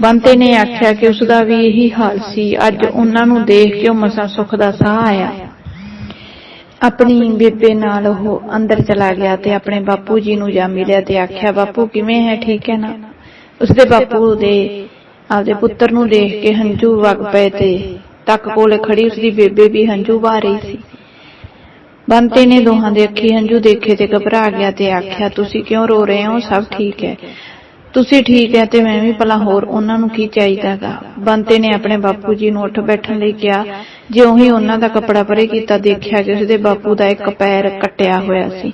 A: ਬੰਤੇ ਨੇ ਆਖਿਆ ਕਿ ਉਸ ਦਾ ਵੀ ਇਹੀ ਹਾਲ ਸੀ। ਅੱਜ ਉਹਨਾਂ ਨੂੰ ਦੇਖ ਕੇ ਉਹ ਮਸਾਂ ਸੁੱਖ ਦਾ ਸਾਹ ਆਇਆ। ਆਪਣੀ ਬੇਬੇ ਨਾਲ ਉਹ ਅੰਦਰ ਚਲਾ ਗਿਆ ਤੇ ਆਪਣੇ ਬਾਪੂ ਜੀ ਨੂੰ ਜਾ ਮਿਲਿਆ ਤੇ ਆਖਿਆ, ਬਾਪੂ, ਕਿਵੇਂ ਹੈ? ਠੀਕ ਹੈ ਨਾ? ਉਸਦੇ ਬਾਪੂ ਦੇ ਆਪਦੇ ਪੁੱਤਰ ਨੂੰ ਦੇਖ ਕੇ ਹੰਝੂ ਵਗ ਪਏ ਤੇ ਤੱਕ ਕੋਲੇ ਖੜੀ ਉਸਦੀ ਬੇਬੇ ਵੀ ਹੰਝੂ ਵਹਾ ਰਹੀ ਸੀ। ਬੰਤੇ ਨੇ ਦੋਹਾਂ ਦੇ ਅੱਖੀ ਹੰਝੂ ਦੇਖੇ ਤੇ ਘਬਰਾ ਗਿਆ ਤੇ ਆਖਿਆ, ਤੁਸੀਂ ਕਿਉਂ ਰੋ ਰਹੇ ਹੋ? ਸਭ ਠੀਕ ਹੈ। ਤੁਸੀਂ ਠੀਕ ਹੈ ਤੇ ਮੈਂ ਵੀ ਭਲਾ ਹੋਰ ਉਹਨਾਂ ਨੂੰ ਕੀ ਚਾਹੀਦਾਗਾ ਬੰਤੇ ਨੇ ਆਪਣੇ ਬਾਪੂ ਜੀ ਨੂੰ ਉੱਠ ਬੈਠਣ ਲਈ ਕਿਹਾ। ਜਿਉਂ ਹੀ ਉਹਨਾਂ ਦਾ ਕੱਪੜਾ ਪਰੇ ਕੀਤਾ ਦੇਖਿਆ ਕਿ ਉਸਦੇ ਬਾਪੂ ਦਾ ਇੱਕ ਪੈਰ ਕੱਟਿਆ ਹੋਇਆ ਸੀ।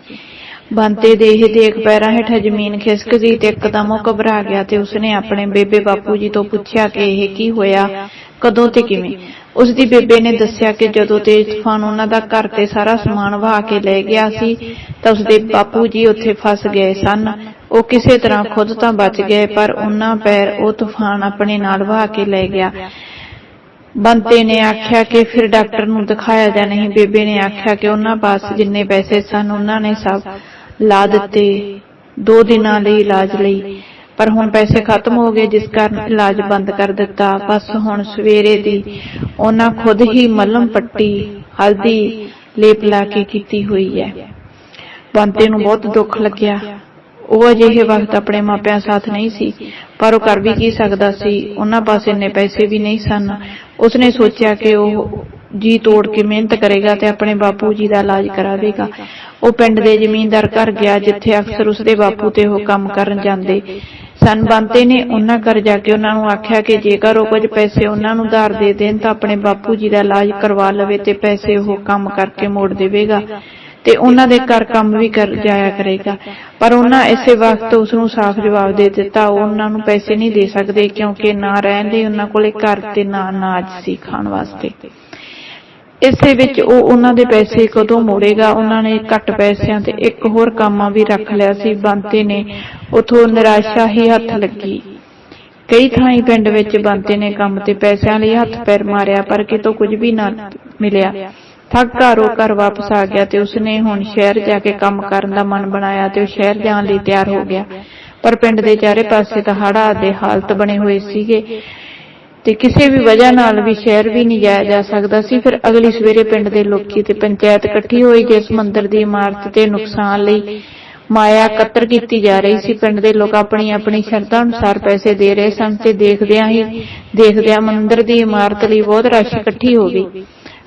A: ਬੰਤੇ ਦੇ ਇਹ ਦੇਖ ਪੈਰਾਂ ਹੇਠਾਂ ਜ਼ਮੀਨ ਖਿਸਕ ਗਈ ਤੇ ਇੱਕਦਮ ਉਹ ਘਬਰਾ ਗਿਆ ਤੇ ਉਸਨੇ ਆਪਣੇ ਬੇਬੇ ਬਾਪੂ ਜੀ ਤੋਂ ਪੁੱਛਿਆ ਕਿ ਇਹ ਕੀ ਹੋਇਆ? ਕਦੋਂ ਤੇ ਕਿਵੇਂ? ਉਸਦੀ ਬੇਬੇ ਨੇ ਦੱਸਿਆ ਕਿ ਜਦੋਂ ਤੇਜ਼ ਤੂਫਾਨ ਉਹਨਾਂ ਦਾ ਘਰ ਤੇ ਸਾਰਾ ਸਮਾਨ ਵਹਾ ਕੇ ਲੈ ਗਿਆ ਸੀ ਤਾਂ ਉਸਦੇ ਬਾਪੂ ਜੀ ਉੱਥੇ ਫਸ ਗਏ ਸਨ ਉਹ ਕਿਸੇ ਤਰ੍ਹਾਂ ਖੁਦ ਤਾਂ ਬਚ ਗਏ ਪਰ ਉਹਨਾਂ ਪੈਰ ਉਹ ਤੂਫਾਨ ਆਪਣੇ ਨਾਲ ਵਹਾ ਕੇ ਲੈ ਗਿਆ। ਬੰਤੇ ਨੇ ਆਖਿਆ ਕਿ ਫਿਰ ਡਾਕਟਰ ਨੂੰ ਦਿਖਾਇਆ ਜਾਂ ਨਹੀਂ ਬੇਬੇ ਨੇ ਆਖਿਆ ਕਿ ਉਹਨਾਂ ਪਾਸ ਜਿੰਨੇ ਪੈਸੇ ਸਨ ਉਹਨਾਂ ਨੇ ਸਭ ਲਾ ਦਿੱਤੇ। ਦੋ ਦਿਨਾਂ ਲਈ ਇਲਾਜ ਲਈ। ਪਰ ਹੁਣ ਪੈਸੇ ਖਤਮ ਹੋ ਗਏ ਜਿਸ ਕਾਰਨ ਇਲਾਜ ਬੰਦ ਕਰ ਦਿੱਤਾ। ਬਸ ਹੁਣ ਸਵੇਰੇ ਦੀ ਉਹਨਾਂ ਖੁਦ ਹੀ ਮਲਮ ਪੱਟੀ ਹਲਦੀ ਲੇਪ ਲਾ ਕੇ ਕੀਤੀ ਹੋਈ ਹੈ। ਬੰਤੇ ਨੂੰ ਬਹੁਤ ਦੁੱਖ ਲੱਗਿਆ ਉਹ ਅਜਿਹੇ ਵਕਤ ਆਪਣੇ ਮਾਪਿਆਂ ਸਾਥ ਨਹੀਂ ਸੀ, ਪਰ ਉਹ ਕਰ ਵੀ ਕੀ ਸਕਦਾ ਸੀ, ਉਹਨਾਂ ਪਾਸ ਇੰਨੇ ਪੈਸੇ ਵੀ ਨਹੀਂ ਸਨ। ਉਸਨੇ ਸੋਚਿਆ ਕਿ ਉਹ ਜੀ ਤੋੜ ਕੇ ਮਿਹਨਤ ਕਰੇਗਾ ਤੇ ਆਪਣੇ ਬਾਪੂ ਜੀ ਦਾ ਇਲਾਜ ਕਰਾਵੇਗਾ। ਉਹ ਪਿੰਡ ਦੇ ਜ਼ਮੀਨਦਾਰ ਘਰ ਗਿਆ, ਜਿੱਥੇ ਅਕਸਰ ਉਸਦੇ ਬਾਪੂ ਤੇ ਉਹ ਕੰਮ ਕਰਨ ਜਾਂਦੇ ਸਨ। ਬੰਤੇ ਨੇ ਉਹਨਾਂ ਘਰ ਜਾ ਕੇ ਉਹਨਾਂ ਨੂੰ ਆਖਿਆ ਕਿ ਜੇਕਰ ਉਹ ਕੁਝ ਪੈਸੇ ਉਹਨਾਂ ਨੂੰ ਉਧਾਰ ਦੇ ਦੇਣ, ਤਾਂ ਆਪਣੇ ਬਾਪੂ ਜੀ ਦਾ ਇਲਾਜ ਕਰਵਾ ਲਵੇ ਤੇ ਪੈਸੇ ਉਹ ਕੰਮ ਕਰਕੇ ਮੋੜ ਦੇਵੇਗਾ। ਤੇ ਉਹਨਾਂ ਦੇ ਘਰ ਕੰਮ ਵੀ ਕਰ ਜਾਇਆ ਕਰੇਗਾ। ਪਰ ਉਹਨਾਂ ਇਸੇ ਵਕਤ ਉਸ ਨੂੰ ਸਾਫ਼ ਜਵਾਬ ਦੇ ਦਿੱਤਾ ਉਹਨਾਂ ਨੂੰ ਪੈਸੇ ਨਹੀਂ ਦੇ ਸਕਦੇ ਕਿਉਂਕਿ ਨਾ ਰਹਿਣ ਲਈ ਉਹਨਾਂ ਕੋਲੇ ਘਰ ਤੇ ਨਾ ਅਨਾਜ ਸੀ ਖਾਣ ਵਾਸਤੇ। ਇਸੇ ਵਿੱਚ ਉਹ ਉਹਨਾਂ ਦੇ ਪੈਸੇ ਕਦੋਂ ਮੋੜੇਗਾ? ਉਹਨਾਂ ਨੇ ਘੱਟ ਪੈਸਿਆਂ ਤੇ ਇੱਕ ਹੋਰ ਕੰਮਾਂ ਵੀ ਰੱਖ ਲਿਆ ਸੀ। ਬੰਤੇ ਨੇ ਉਥੋਂ ਨਿਰਾਸ਼ਾ ਹੀ ਹੱਥ ਲੱਗੀ। ਕਈ ਥਾਈਂ ਪਿੰਡ ਵਿੱਚ ਬੰਤੇ ਨੇ ਕੰਮ ਤੇ ਪੈਸਿਆਂ ਲਈ ਹੱਥ ਪੈਰ ਮਾਰਿਆ, ਪਰ ਕਿਤੋਂ ਕੁਝ ਵੀ ਨਾ ਮਿਲਿਆ। ਥੱਕ ਘਰੋਂ ਘਰ ਵਾਪਸ ਆ ਗਿਆ ਤੇ ਉਸਨੇ ਹੁਣ ਸ਼ਹਿਰ ਜਾ ਕੇ ਕੰਮ ਕਰਨ ਦਾ ਮਨ ਬਣਾਇਆ ਤੇ ਉਹ ਸ਼ਹਿਰ ਜਾਣ ਲਈ ਤਿਆਰ ਹੋ ਗਿਆ। ਪਰ ਪਿੰਡ ਦੇ ਚਾਰੇ ਪਾਸੇ ਤਾਂ ਹੜ੍ਹਾਂ ਦੇ ਹਾਲਤ ਬਣੇ ਹੋਏ ਸੀਗੇ ਤੇ ਕਿਸੇ ਵੀ ਵਜ੍ਹਾ ਨਾਲ ਵੀ ਸ਼ਹਿਰ ਵੀ ਨਹੀਂ ਜਾਇਆ ਜਾ ਸਕਦਾ ਸੀ। ਫਿਰ ਅਗਲੀ ਸਵੇਰੇ ਪਿੰਡ ਦੇ ਲੋਕੀ ਤੇ ਪੰਚਾਇਤ ਇਕੱਠੀ ਹੋਈ ਜਿਸ ਮੰਦਿਰ ਦੀ ਇਮਾਰਤ ਤੇ ਨੁਕਸਾਨ ਲਈ ਮਾਇਆ ਕਤਰ ਕੀਤੀ ਜਾ ਰਹੀ ਸੀ। ਪਿੰਡ ਦੇ ਲੋਕ ਆਪਣੀ ਆਪਣੀ ਸ਼ਰਧਾ ਅਨੁਸਾਰ ਪੈਸੇ ਦੇ ਰਹੇ ਸਨ ਤੇ ਦੇਖਦਿਆਂ ਹੀ ਦੇਖਦਿਆਂ ਮੰਦਿਰ ਦੀ ਇਮਾਰਤ ਲਈ ਬਹੁਤ ਰਸ਼ ਇਕੱਠੀ ਹੋ ਗਈ।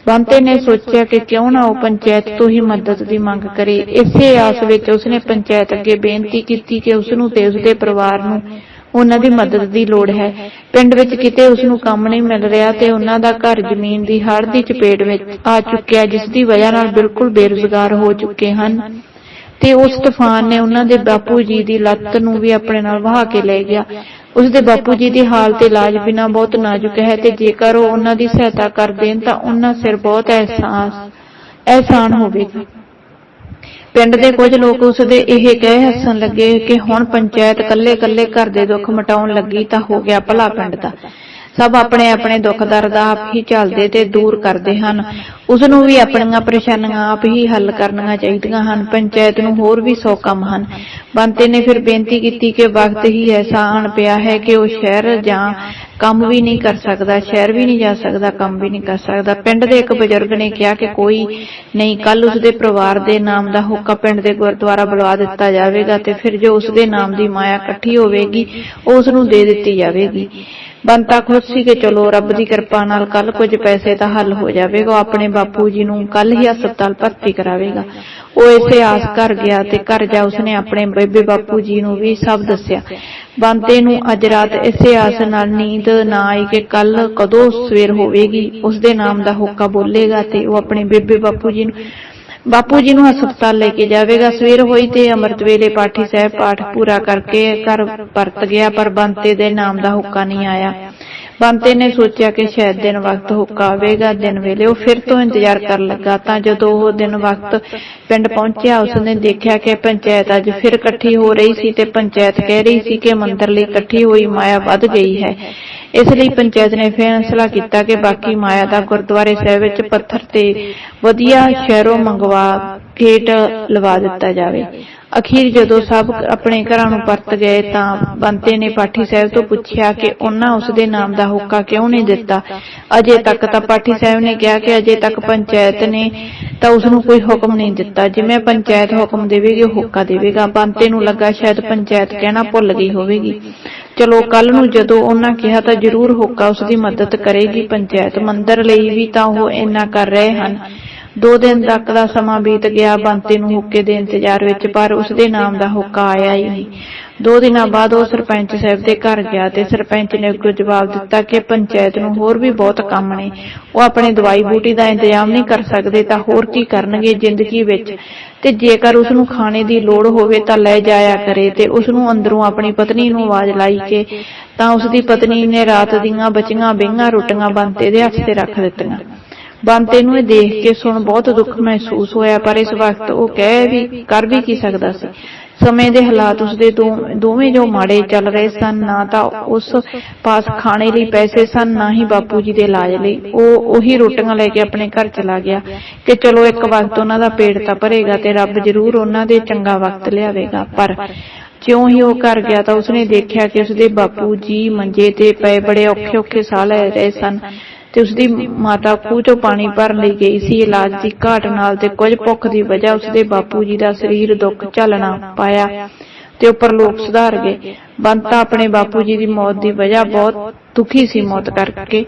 A: ਬੰਤੇ ਨੇ ਸੋਚਿਆ ਕਿ ਕਿਉਂ ਨਾ ਉਹ ਪੰਚਾਇਤ ਤੋਂ ਹੀ ਮਦਦ ਦੀ ਮੰਗ ਕਰੇ। ਇਸੇ ਆਸ ਵਿੱਚ ਉਸਨੇ ਪੰਚਾਇਤ ਅੱਗੇ ਬੇਨਤੀ ਕੀਤੀ ਕਿ ਉਸ ਨੂੰ ਤੇ ਉਸਦੇ ਪਰਿਵਾਰ ਨੂੰ ਉਹਨਾਂ ਦੀ ਮਦਦ ਦੀ ਲੋੜ ਹੈ। ਪਿੰਡ ਵਿੱਚ ਕਿਤੇ ਉਸ ਨੂੰ ਕੰਮ ਨਹੀਂ ਮਿਲ ਰਿਹਾ ਤੇ ਉਹਨਾਂ ਦਾ ਘਰ ਜ਼ਮੀਨ ਦੀ ਹੜ੍ਹ ਦੀ ਚਪੇਟ ਵਿੱਚ ਆ ਚੁੱਕਿਆ, ਜਿਸ ਦੀ ਵਜ੍ਹਾ ਨਾਲ ਬਿਲਕੁਲ ਬੇਰੁਜ਼ਗਾਰ ਹੋ ਚੁੱਕੇ ਹਨ। ਤੇ ਉਸ ਤੂਫਾਨ ਨੇ ਉਹਨਾਂ ਦੇ ਬਾਪੂ ਜੀ ਦੀ ਲੱਤ ਨੂੰ ਵੀ ਆਪਣੇ ਨਾਲ ਵਹਾ ਕੇ ਲੈ ਗਿਆ। ਉਸ ਦੇ ਬਾਪੂ ਜੀ ਦੀ ਹਾਲਤ ਇਲਾਜ ਬਿਨਾ ਬਹੁਤ ਨਾਜ਼ੁਕ ਹੈ ਤੇ ਜੇਕਰ ਉਹ ਉਹਨਾਂ ਦੀ ਸਹਾਇਤਾ ਕਰ ਦੇਣ ਤਾਂ ਉਹਨਾਂ ਸਿਰ ਬਹੁਤ ਅਹਿਸਾਸ, ਅਹਿਸਾਨ ਹੋਵੇਗਾ। ਪਿੰਡ ਦੇ ਕੁਝ ਲੋਕ ਉਸ ਦੇ ਇਹ ਕਹਿ ਹੱਸਣ ਲੱਗੇ ਕਿ ਹੁਣ ਪੰਚਾਇਤ ਕੱਲੇ-ਕੱਲੇ ਘਰ ਦੇ ਦੁੱਖ ਮਟਾਉਣ ਲੱਗੀ ਤਾਂ ਹੋ ਗਿਆ ਭਲਾ ਪਿੰਡ ਦਾ। ਸਭ ਆਪਣੇ ਆਪਣੇ ਦੁੱਖ ਦਰਦ ਆਪ ਹੀ ਝੱਲਦੇ ਤੇ ਦੂਰ ਕਰਦੇ ਹਨ। ਉਸ ਨੂੰ ਵੀ ਆਪਣੀਆਂ ਪਰੇਸ਼ਾਨੀਆਂ ਆਪ ਹੀ ਹੱਲ ਕਰਨੀਆਂ ਚਾਹੀਦੀਆਂ ਹਨ। ਪੰਚਾਇਤ ਨੂੰ ਹੋਰ ਵੀ ਸੌ ਕੰਮ ਹਨ। ਬੰਤੇ ਨੇ ਫਿਰ ਬੇਨਤੀ ਕੀਤੀ ਕਿ ਵਕਤ ਹੀ ਐਸਾ ਆਣ ਪਿਆ ਹੈ ਕਿ ਉਹ ਸ਼ਹਿਰ ਜਾਂ ਕੰਮ ਵੀ ਨਹੀਂ ਕਰ ਸਕਦਾ, ਸ਼ਹਿਰ ਵੀ ਨਹੀਂ ਜਾ ਸਕਦਾ, ਕੰਮ ਵੀ ਨਹੀਂ ਕਰ ਸਕਦਾ। ਪਿੰਡ ਦੇ ਇੱਕ ਬਜ਼ੁਰਗ ਨੇ ਕਿਹਾ ਕਿ ਕੋਈ ਨਹੀਂ ਕੱਲ ਉਸ ਦੇ ਪਰਿਵਾਰ ਦੇ ਨਾਮ ਦਾ ਹੁੱਕਾ ਪਿੰਡ ਦੇ ਗੁਰਦੁਆਰਾ ਬੁਲਵਾ ਦਿੱਤਾ ਜਾਵੇਗਾ ਤੇ ਫਿਰ ਜੋ ਉਸ ਦੇ ਨਾਮ ਦੀ ਮਾਇਆ ਇਕੱਠੀ ਹੋਵੇਗੀ, ਉਹ ਉਸ ਨੂੰ ਦੇ ਦਿੱਤੀ ਜਾਵੇਗੀ। ਬੰਤਾ ਖੁਸ਼ ਸੀ ਕਿ ਚਲੋ ਰੱਬ ਦੀ ਕਿਰਪਾ ਨਾਲ ਕੱਲ ਕੁਝ ਪੈਸੇ ਤਾਂ ਹੱਲ ਹੋ ਜਾਵੇਗਾ ਆਪਣੇ ਬਾਪੂ ਜੀ ਨੂੰ ਕੱਲ ਹੀ ਹਸਪਤਾਲ ਭਰਤੀ ਕਰਾਵੇਗਾ। ਉਹ ਇਸੇ ਆਸ ਕਰ ਗਿਆ ਤੇ ਘਰ ਜਾ ਉਸਨੇ ਆਪਣੇ ਬੇਬੇ ਬਾਪੂ ਜੀ ਨੂੰ ਵੀ ਸਭ ਦੱਸਿਆ। ਬੰਤੇ ਨੂੰ ਅੱਜ ਰਾਤ ਇਸੇ ਆਸ ਨਾਲ ਨੀਂਦ ਨਾ ਆਈ ਕਿ ਕੱਲ ਕਦੋਂ ਸਵੇਰ ਹੋਵੇਗੀ ਉਸ ਦੇ ਨਾਮ ਦਾ ਹੋਕਾ ਬੋਲੇਗਾ ਤੇ ਉਹ ਆਪਣੇ ਬੇਬੇ ਬਾਪੂ ਜੀ ਨੂੰ ਬਾਪੂ ਜੀ ਨੂੰ ਹਸਪਤਾਲ ਲੈ ਕੇ ਜਾਵੇਗਾ। ਸਵੇਰ ਹੋਈ ਤੇ ਅੰਮ੍ਰਿਤ ਵੇਲੇ ਪਾਠੀ ਸਾਹਿਬ ਪਾਠ ਪੂਰਾ ਕਰਕੇ ਘਰ ਪਰਤ ਗਿਆ, ਪਰ ਬੰਤੇ ਦੇ ਨਾਮ ਦਾ ਹੁੱਕਾ ਨਹੀਂ ਆਇਆ। ਬੰਤੇ ਨੇ ਸੋਚਿਆ ਕਿ ਸ਼ਾਇਦ ਦਿਨ ਵਕਤ ਹੁੱਕਾ ਆਵੇਗਾ। ਦਿਨ ਵੇਲੇ ਉਹ ਫਿਰ ਤੋਂ ਇੰਤਜ਼ਾਰ ਕਰਨ ਲੱਗਾ ਤਾਂ ਜਦੋਂ ਉਹ ਦਿਨ ਵਕਤ ਪਿੰਡ ਪਹੁੰਚਿਆ, ਉਸਨੇ ਦੇਖਿਆ ਕਿ ਪੰਚਾਇਤ ਅੱਜ ਫਿਰ ਇਕੱਠੀ ਹੋ ਰਹੀ ਸੀ ਤੇ ਪੰਚਾਇਤ ਕਹਿ ਰਹੀ ਸੀ ਕਿ ਮੰਦਰ ਲਈ ਇਕੱਠੀ ਹੋਈ ਮਾਇਆ ਵੱਧ ਗਈ ਹੈ। ਇਸ ਲਈ ਪੰਚਾਇਤ ਨੇ ਫੈਸਲਾ ਕੀਤਾ ਕਿ ਬਾਕੀ ਮਾਇਆ ਦਾ ਗੁਰਦੁਆਰੇ ਸਾਹਿਬ ਵਿੱਚ ਪੱਥਰ ਤੇ ਵਧੀਆ ਸ਼ਹਿਰੋਂ ਮੰਗਵਾ ਗੇਟ ਲਵਾ ਦਿੱਤਾ ਜਾਵੇ। ਅਖੀਰ ਜਦੋਂ ਸਭ ਆਪਣੇ ਘਰਾਂ ਨੂੰ ਪਰਤ ਗਏ ਤਾਂ ਬੰਤੇ ਨੇ ਪਾਠੀ ਸਾਹਿਬ ਤੋਂ ਪੁੱਛਿਆ ਕਿ ਉਹਨਾਂ ਉਸ ਦੇ ਨਾਮ ਦਾ ਹੁੱਕਾ ਕਿਉਂ ਨਹੀਂ ਦਿੱਤਾ? ਅਜੇ ਤੱਕ ਤਾਂ ਪਾਠੀ ਸਾਹਿਬ ਨੇ ਕਿਹਾ ਕਿ ਅਜੇ ਤੱਕ ਪੰਚਾਇਤ ਨੇ ਤਾਂ ਉਸ ਨੂੰ ਕੋਈ ਹੁਕਮ ਨਹੀਂ ਦਿੱਤਾ। ਜਿਵੇਂ ਪੰਚਾਇਤ ਹੁਕਮ ਦੇਵੇਗੀ, ਉਹ ਹੁੱਕਾ ਦੇਵੇਗਾ। ਬੰਤੇ ਨੂੰ ਲੱਗਾ ਸ਼ਾਇਦ ਪੰਚਾਇਤ ਕਹਿਣਾ ਭੁੱਲ ਗਈ ਹੋਵੇਗੀ। ਚਲੋ ਕੱਲ ਨੂੰ ਜਦੋਂ ਉਹਨਾਂ ਕਿਹਾ ਤਾਂ ਜ਼ਰੂਰ ਹੋਕਾ ਉਸ ਦੀ ਮਦਦ ਕਰੇਗੀ ਪੰਚਾਇਤ ਮੰਦਰ ਲਈ ਵੀ ਤਾਂ ਉਹ ਇੰਨਾ ਕਰ ਰਹੇ ਹਨ। ਦੋ ਦਿਨ ਤੱਕ ਦਾ ਸਮਾਂ ਬੀਤ ਗਿਆ ਬੰਤੇ ਨੂੰ ਹੁੱਕੇ ਦੇ ਇੰਤਜ਼ਾਰ ਵਿੱਚ ਪਰ ਉਸਦੇ ਨਾਮ ਦਾ ਹੁੱਕਾ ਆਇਆ ਹੀ ਨਹੀਂ। ਦੋ ਦਿਨਾਂ ਬਾਅਦ ਉਹ ਸਰਪੰਚ ਸਾਹਿਬ ਦੇ ਘਰ ਗਿਆ ਤੇ ਸਰਪੰਚ ਨੇ ਅੱਗੋਂ ਜਵਾਬ ਦਿੱਤਾ ਕਿ ਪੰਚਾਇਤ ਨੂੰ ਹੋਰ ਵੀ ਬਹੁਤ ਕੰਮ ਨੇ। ਉਹ ਆਪਣੇ ਦਵਾਈ ਬੂਟੀ ਦਾ ਇੰਤਜ਼ਾਮ ਨਹੀਂ ਕਰ ਸਕਦੇ ਤਾਂ ਹੋਰ ਕੀ ਕਰਨਗੇ ਜ਼ਿੰਦਗੀ ਵਿੱਚ। ਤੇ ਜੇਕਰ ਉਸ ਨੂੰ ਖਾਣੇ ਦੀ ਲੋੜ ਹੋਵੇ ਤਾਂ ਲੈ ਜਾਇਆ ਕਰੇ ਤੇ ਉਸ ਨੂੰ ਅੰਦਰੋਂ ਆਪਣੀ ਪਤਨੀ ਨੂੰ ਆਵਾਜ਼ ਲਾਈ ਕਿ ਤਾਂ ਉਸ ਦੀ ਪਤਨੀ ਨੇ ਰਾਤ ਦੀਆਂ ਬਚੀਆਂ ਬਹਿੰਗਾਂ ਰੋਟੀਆਂ ਬੰਤੇ ਦੇ ਹੱਥ ਤੇ ਰੱਖ ਦਿੱਤੀਆਂ ਬੰਤੇ ਨੂੰ ਇਹ ਦੇਖ ਕੇ ਸੁਣ ਬਹੁਤ ਦੁੱਖ ਮਹਿਸੂਸ ਹੋਇਆ, ਪਰ ਇਸ ਵਕਤ ਉਹ ਕਹਿ ਵੀ, ਕਰ ਵੀ ਕੀ ਸਕਦਾ ਸੀ। ਸਮੇਂ ਦੇ ਹਾਲਾਤ ਉਸਦੇ ਦੋ- ਦੋਵੇਂ ਜੋ ਮਾੜੇ ਚੱਲ ਰਹੇ ਸਨ, ਨਾ ਤਾਂ ਉਸ ਪਾਸ ਖਾਣੇ ਲਈ ਪੈਸੇ ਸਨ, ਨਾ ਹੀ ਬਾਪੂ ਜੀ ਦੇ ਇਲਾਜ ਲਈ। ਉਹ ਉਹੀ ਰੋਟੀਆਂ ਲੈ ਕੇ ਆਪਣੇ ਘਰ ਚਲਾ ਗਿਆ ਕਿ ਚਲੋ ਇੱਕ ਵਕਤ ਉਹਨਾਂ ਦਾ ਪੇਟ ਤਾਂ ਭਰੇਗਾ ਤੇ ਰੱਬ ਜ਼ਰੂਰ ਉਹਨਾਂ ਦੇ ਚੰਗਾ ਵਕਤ ਲਿਆਵੇਗਾ, ਪਰ ਜਿਉਂ ਹੀ ਉਹ ਘਰ ਗਿਆ ਤਾਂ ਉਸਨੇ ਦੇਖਿਆ ਕਿ ਉਸਦੇ ਬਾਪੂ ਜੀ ਮੰਜੇ ਤੇ ਪਏ ਬੜੇ ਔਖੇ ਔਖੇ ਸਾਹ ਲੈ ਰਹੇ ਸਨ। ਤੇ ਉਸਦੀ ਮਾਤਾ ਖੂਹ ਚੋਂ ਪਾਣੀ ਭਰਨ ਲਈ ਗਈ ਸੀ। ਇਲਾਜ ਦੀ ਘਾਟ ਨਾਲ ਤੇ ਕੁਝ ਭੁੱਖ ਦੀ ਵਜ੍ਹਾ ਉਸਦੇ ਬਾਪੂ ਜੀ ਦਾ ਸਰੀਰ ਦੁੱਖ ਝੱਲਣਾ ਪਾਇਆ ਤੇ ਉਹ ਪਰਲੋਕ ਸੁਧਾਰ ਗਏ। ਬੰਤਾ ਆਪਣੇ ਬਾਪੂ ਜੀ ਦੀ ਮੌਤ ਦੀ ਵਜ੍ਹਾ ਬਹੁਤ ਦੁਖੀ ਸੀ ਮੌਤ ਕਰਕੇ,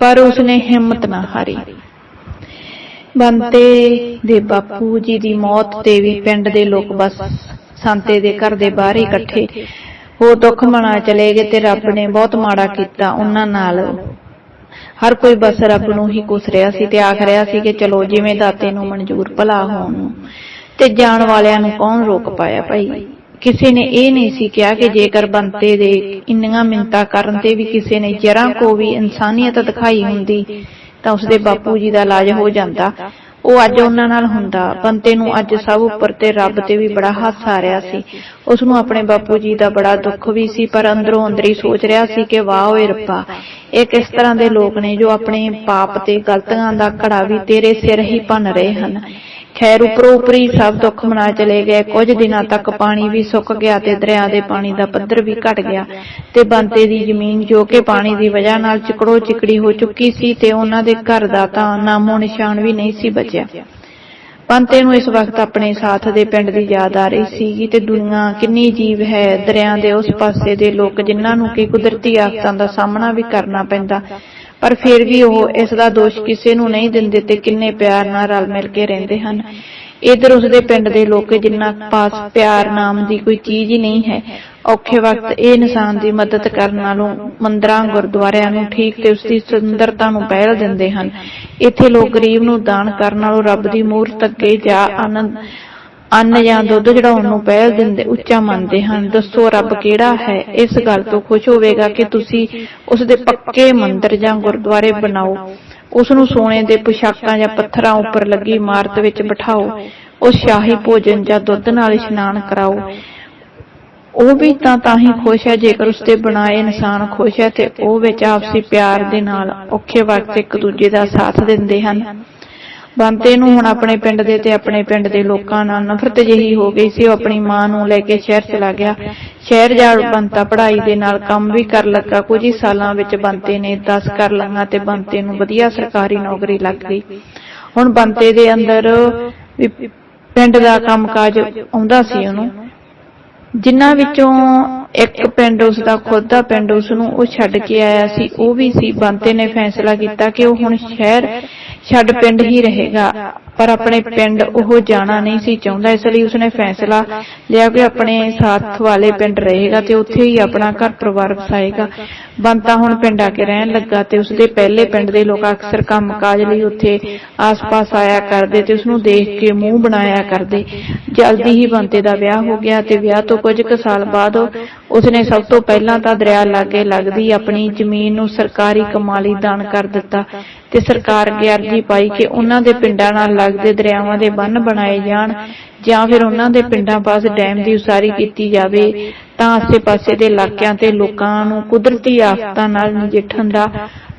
A: ਪਰ ਉਸਨੇ ਹਿੰਮਤ ਨਾ ਹਾਰੀ। ਬੰਤੇ ਦੇ ਬਾਪੂ ਜੀ ਦੀ ਮੌਤ ਤੇ ਵੀ ਪਿੰਡ ਦੇ ਲੋਕ ਬਸ ਸੰਤੇ ਦੇ ਘਰ ਦੇ ਬਾਹਰ ਇਕੱਠੇ। ਉਹ ਦੁੱਖ ਮਨਾ ਚਲੇ ਗਏ ਤੇ ਰੱਬ ਨੇ ਬਹੁਤ ਮਾੜਾ ਕੀਤਾ। ਉਹਨਾਂ ਨਾਲ ਹਰ ਕੋਈ ਬਸ ਰੱਬ ਨੂੰ ਹੀ ਕੁਸ ਰਿਹਾ ਸੀ ਤੇ ਆਖ ਰਿਹਾ ਸੀ ਕਿ ਚਲੋ ਜਿਵੇਂ ਦਾਤੇ ਨੂੰ ਮਨਜ਼ੂਰ ਭਲਾ ਹੋਣ। ਨੂੰ ਤੇ ਜਾਣ ਵਾਲਿਆਂ ਨੂੰ ਕੌਣ ਰੋਕ ਪਾਇਆ ਭਾਈ? ਕਿਸੇ ਨੇ ਇਹ ਨਹੀਂ ਸੀ ਕਿਹਾ ਕਿ ਜੇਕਰ ਬੰਤੇ ਦੇ ਇੰਨੀਆਂ ਮਿੰਤਾ ਕਰਨ ਤੇ ਵੀ ਕਿਸੇ ਨੇ ਜਰਾਂ ਕੋ ਵੀ ਇਨਸਾਨੀਅਤ ਦਿਖਾਈ ਹੁੰਦੀ ਤਾਂ ਉਸਦੇ ਬਾਪੂ ਜੀ ਦਾ ਇਲਾਜ ਹੋ ਜਾਂਦਾ। ਉਹ ਅੱਜ ਉਹਨਾਂ ਨਾਲ ਹੁੰਦਾ ਬੰਤੇ ਨੂੰ ਅੱਜ ਸਭ ਉੱਪਰ ਤੇ ਰੱਬ ਤੇ ਵੀ ਬੜਾ ਹਾਸਾ ਆ ਰਿਹਾ ਸੀ। ਉਸ ਨੂੰ ਆਪਣੇ ਬਾਪੂ ਜੀ ਦਾ ਬੜਾ ਦੁੱਖ ਵੀ ਸੀ, ਪਰ ਅੰਦਰੋਂ ਅੰਦਰ ਹੀ ਸੋਚ ਰਿਹਾ ਸੀ ਕਿ ਵਾਹ ਓਏ ਰੱਬਾ, ਇਹ ਕਿਸ ਤਰ੍ਹਾਂ ਦੇ ਲੋਕ ਨੇ ਜੋ ਆਪਣੇ ਪਾਪ ਤੇ ਗਲਤੀਆਂ ਦਾ ਘੜਾ ਵੀ ਤੇਰੇ ਸਿਰ ਹੀ ਭੰਨ ਰਹੇ ਹਨ। ਖੈਰ ਉਪਰੋਂ ਉਪਰੀ ਸਭ ਦੁੱਖ ਮਨਾ ਚਲੇ ਗਏ। ਕੁਝ ਦਿਨਾਂ ਤੱਕ ਪਾਣੀ ਵੀ ਸੁੱਕ ਗਿਆ ਤੇ ਦਰਿਆ ਦੇ ਪਾਣੀ ਦਾ ਪੱਧਰ ਵੀ ਘਟ ਗਿਆ ਤੇ ਬੰਤੇ ਦੀ ਜ਼ਮੀਨ ਜੋ ਕਿ ਪਾਣੀ ਦੀ ਵਜ੍ਹਾ ਨਾਲ ਚਿਕੜੋ ਚਿਕੜੀ ਹੋ ਚੁੱਕੀ ਸੀ ਤੇ ਉਹਨਾਂ ਦੇ ਘਰ ਦਾ ਤਾਂ ਨਾਮੋ ਨਿਸ਼ਾਨ ਵੀ ਨਹੀਂ ਸੀ ਬਚਿਆ। ਪੰਤੇ ਨੂੰ ਇਸ ਵਕਤ ਆਪਣੇ ਸਾਥ ਦੇ ਪਿੰਡ ਦੀ ਯਾਦ ਆ ਰਹੀ ਸੀਗੀ ਤੇ ਦੁਨੀਆ ਕਿੰਨੀ ਜੀਵ ਹੈ। ਦਰਿਆ ਦੇ ਉਸ ਪਾਸੇ ਦੇ ਲੋਕ ਜਿਨ੍ਹਾਂ ਨੂੰ ਕਿ ਕੁਦਰਤੀ ਆਫਤਾਂ ਦਾ ਸਾਹਮਣਾ ਵੀ ਕਰਨਾ ਪੈਂਦਾ। ਪਰ ਫਿਰ ਵੀ ਉਹ ਇਸ ਦਾ ਦੋਸ਼ ਕਿਸੇ ਨੂੰ ਨਹੀਂ ਦਿੰਦੇ ਤੇ ਕਿੰਨੇ ਪਿਆਰ ਨਾਲ ਰਲ ਮਿਲ ਕੇ ਰਹਿੰਦੇ ਹਨ। ਇਧਰ ਉਸਦੇ ਪਿੰਡ ਦੇ ਲੋਕ ਜਿਨ੍ਹਾਂ ਪਾਸ ਪਿਆਰ ਨਾਮ ਦੀ ਕੋਈ ਚੀਜ਼ ਹੀ ਨਹੀਂ ਹੈ। ਔਖੇ ਵਕਤ ਇਹ ਇਨਸਾਨ ਦੀ ਮਦਦ ਕਰਨ ਨਾਲੋਂ ਮੰਦਰਾਂ, ਗੁਰਦੁਆਰਿਆਂ ਨੂੰ ਠੀਕ ਤੇ ਉਸਦੀ ਸੁੰਦਰਤਾ ਨੂੰ ਪਹਿਲ ਦਿੰਦੇ ਹਨ। ਇੱਥੇ ਲੋਕ ਗਰੀਬ ਨੂੰ ਦਾਨ ਕਰਨ ਨਾਲੋਂ ਰੱਬ ਦੀ ਮੂਰਤ ਅੱਗੇ ਜਾ ਆਨੰਦ ਅੰਨ ਜਾਂ ਦੁੱਧ ਚੜਾਉਣ ਨੂੰ ਪਹਿਲ ਦਿੰਦੇ, ਉੱਚਾ ਮੰਨਦੇ ਹਨ। ਦੱਸੋ ਰੱਬ ਕਿਹੜਾ ਹੈ? ਇਸ ਗੱਲ ਤੋਂ ਖੁਸ਼ ਹੋਵੇਗਾ ਕਿ ਤੁਸੀਂ ਉਸ ਦੇ ਪੱਕੇ ਮੰਦਿਰ ਜਾਂ ਗੁਰਦੁਆਰੇ ਬਣਾਓ। ਉਸ ਨੂੰ ਸੋਨੇ ਦੇ ਪੁਸ਼ਾਕਾਂ ਜਾਂ ਪੱਥਰਾਂ ਉੱਪਰ ਲੱਗੀ ਇਮਾਰਤ ਵਿੱਚ ਬਿਠਾਓ। ਉਸ ਸ਼ਾਹੀ ਭੋਜਨ ਜਾਂ ਦੁੱਧ ਨਾਲ ਇਸ਼ਨਾਨ ਕਰਾਓ। ਉਹ ਵੀ ਤਾਂ ਤਾਂ ਹੀ ਖੁਸ਼ ਹੈ ਜੇਕਰ ਉਸਦੇ ਬਣਾਏ ਇਨਸਾਨ ਖੁਸ਼ ਹੈ ਤੇ ਉਹ ਵਿੱਚ ਆਪਸੀ ਪਿਆਰ ਦੇ ਨਾਲ ਔਖੇ ਵਕਤ ਇੱਕ ਦੂਜੇ ਦਾ ਸਾਥ ਦਿੰਦੇ ਹਨ। ਬੰਤੇ ਨੂੰ ਹੁਣ ਆਪਣੇ ਪਿੰਡ ਦੇ ਤੇ ਆਪਣੇ ਪਿੰਡ ਦੇ ਲੋਕਾਂ ਨਾਲ ਨਫ਼ਰਤ ਜਿਹੀ ਹੋ ਗਈ ਸੀ, ਉਹ ਆਪਣੀ ਮਾਂ ਨੂੰ ਲੈ ਕੇ ਸ਼ਹਿਰ ਚਲਾ ਗਿਆ। ਸ਼ਹਿਰ ਜਾ ਬੰਤਾ ਪੜ੍ਹਾਈ ਦੇ ਨਾਲ ਕੰਮ ਵੀ ਕਰ ਲੱਗਾ। ਕੁਝ ਹੀ ਸਾਲਾਂ ਵਿੱਚ ਬੰਤੇ ਨੇ 10 ਕਰ ਲਈਆਂ ਤੇ ਬੰਤੇ ਨੂੰ ਵਧੀਆ ਸਰਕਾਰੀ ਨੌਕਰੀ ਲੱਗ ਗਈ। ਹੁਣ ਬੰਤੇ ਦੇ ਅੰਦਰ ਪਿੰਡ ਦਾ ਕੰਮਕਾਜ ਆਉਂਦਾ ਸੀ ਉਹਨੂੰ। ਜਿਨ੍ਹਾਂ ਵਿੱਚੋਂ ਇੱਕ ਪਿੰਡ ਉਸ ਦਾ ਖੁਦ ਦਾ ਪਿੰਡ ਉਸ ਨੂੰ ਉਹ ਛੱਡ ਕੇ ਆਇਆ ਸੀ, ਉਹ ਵੀ ਸੀ। ਬੰਤੇ ਨੇ ਫੈਸਲਾ ਕੀਤਾ ਕਿ ਉਹ ਹੁਣ ਸ਼ਹਿਰ ਛੱਡ ਪਿੰਡ ਹੀ ਰਹੇਗਾ। ਪਰ ਆਪਣੇ ਪਿੰਡ ਉਹ ਜਾਣਾ ਨਹੀਂ ਸੀ ਚਾਹੁੰਦਾ, ਇਸ ਲਈ ਉਸਨੇ ਫੈਸਲਾ ਲਿਆ ਕਿ ਆਪਣੇ ਸਾਥ ਵਾਲੇ ਪਿੰਡ ਰਹੇਗਾ ਤੇ ਉੱਥੇ ਹੀ ਆਪਣਾ ਘਰ ਪਰਿਵਾਰ ਵਸਾਏਗਾ। ਬੰਤਾ ਹੁਣ ਪਿੰਡ ਆ ਕੇ ਰਹਿਣ ਲੱਗਾ ਤੇ ਉਸਦੇ ਪਹਿਲੇ ਪਿੰਡ ਦੇ ਲੋਕ ਅਕਸਰ ਕੰਮਕਾਜ ਲਈ ਉੱਥੇ ਆਸ-ਪਾਸ ਆਇਆ ਕਰਦੇ ਤੇ ਉਸਨੂੰ ਦੇਖ ਕੇ ਮੂੰਹ ਬਣਾਇਆ ਕਰਦੇ। ਜਲਦੀ ਹੀ ਬੰਤੇ ਦਾ ਵਿਆਹ ਹੋ ਗਿਆ ਤੇ ਵਿਆਹ ਤੋਂ ਕੁਝ ਕੁ ਸਾਲ ਬਾਅਦ ਉਸਨੇ ਸਭ ਤੋਂ ਪਹਿਲਾਂ ਤਾਂ ਦਰਿਆ ਲਾਗੇ ਲੱਗਦੀ ਆਪਣੀ ਜ਼ਮੀਨ ਨੂੰ ਸਰਕਾਰੀ ਕਮਾਲੀ ਦਾਨ ਕਰ ਦਿੱਤਾ ਤੇ ਸਰਕਾਰ ਅੱਗੇ ਅਰਜ਼ੀ ਪਾਈ ਕਿ ਉਹਨਾਂ ਦੇ ਪਿੰਡਾਂ ਨਾਲ ਲੱਗਦੇ ਦਰਿਆਵਾਂ ਦੇ ਬੰਨ ਬਣਾਏ ਜਾਣ ਜਾਂ ਫਿਰ ਉਹਨਾਂ ਦੇ ਪਿੰਡਾਂ ਪਾਸ ਡੈਮ ਦੀ ਉਸਾਰੀ ਕੀਤੀ ਜਾਵੇ, ਤਾਂ ਆਸੇ-ਪਾਸੇ ਦੇ ਇਲਾਕਿਆਂ ਤੇ ਲੋਕਾਂ ਨੂੰ ਕੁਦਰਤੀ ਆਫਤਾਂ ਨਾਲ ਨਜਿੱਠਣ ਦਾ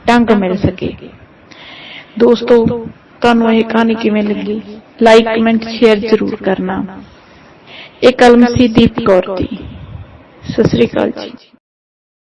A: ਢੰਗ ਮਿਲ ਸਕੇ। ਦੋਸਤੋ, ਤੁਹਾਨੂੰ ਇਹ ਕਹਾਣੀ ਕਿਵੇਂ ਲੱਗੀ? ਲਾਈਕ ਕਮੈਂਟ ਸ਼ੇਅਰ ਜ਼ਰੂਰ ਕਰਨਾ। ਇਹ ਕਲਮ ਸੀ ਦੀਪ ਕੌਰ ਦੀ। ਸਤਿ ਸ੍ਰੀ ਅਕਾਲ ਜੀ।